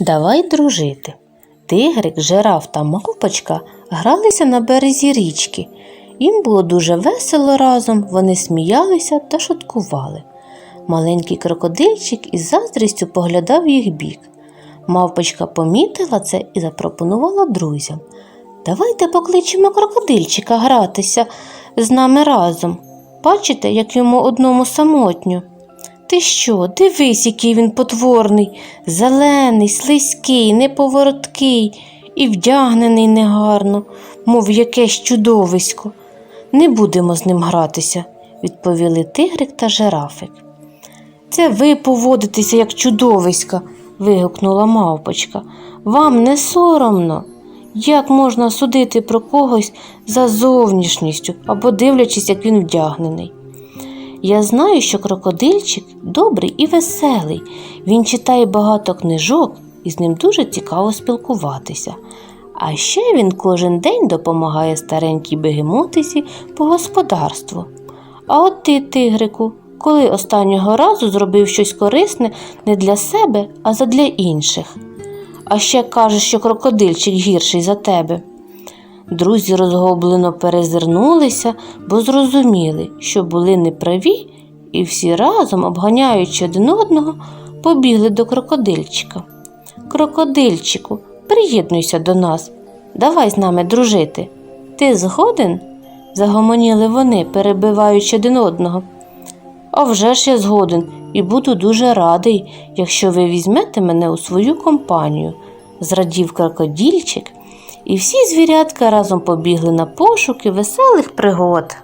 Давай дружити. Тигрик, жираф та мавпочка гралися на березі річки. Їм було дуже весело разом, вони сміялися та шуткували. Маленький крокодильчик із заздрістю поглядав їх бік. Мавпочка помітила це і запропонувала друзям. Давайте покличемо крокодильчика гратися з нами разом. Бачите, як йому одному самотньо. Ти що, дивись, який він потворний, зелений, слизький, неповороткий і вдягнений негарно, мов якесь чудовисько. Не будемо з ним гратися, відповіли тигрик та жирафик. Це ви поводитеся як чудовиська, вигукнула мавпочка. Вам не соромно. Як можна судити про когось за зовнішністю або дивлячись, як він вдягнений? Я знаю, що крокодильчик добрий і веселий. Він читає багато книжок і з ним дуже цікаво спілкуватися. А ще він кожен день допомагає старенькій бегемотисі по господарству. А от ти, тигрику, коли останнього разу зробив щось корисне не для себе, а задля інших. А ще кажеш, що крокодильчик гірший за тебе. Друзі розгублено перезирнулися, бо зрозуміли, що були неправі, і всі разом, обганяючи один одного, побігли до крокодильчика. Крокодильчику, приєднуйся до нас, давай з нами дружити. Ти згоден? загомоніли вони, перебиваючи один одного. А вже ж я згоден і буду дуже радий, якщо ви візьмете мене у свою компанію, зрадів крокодільчик, і всі звірятка разом побігли на пошуки веселих пригод.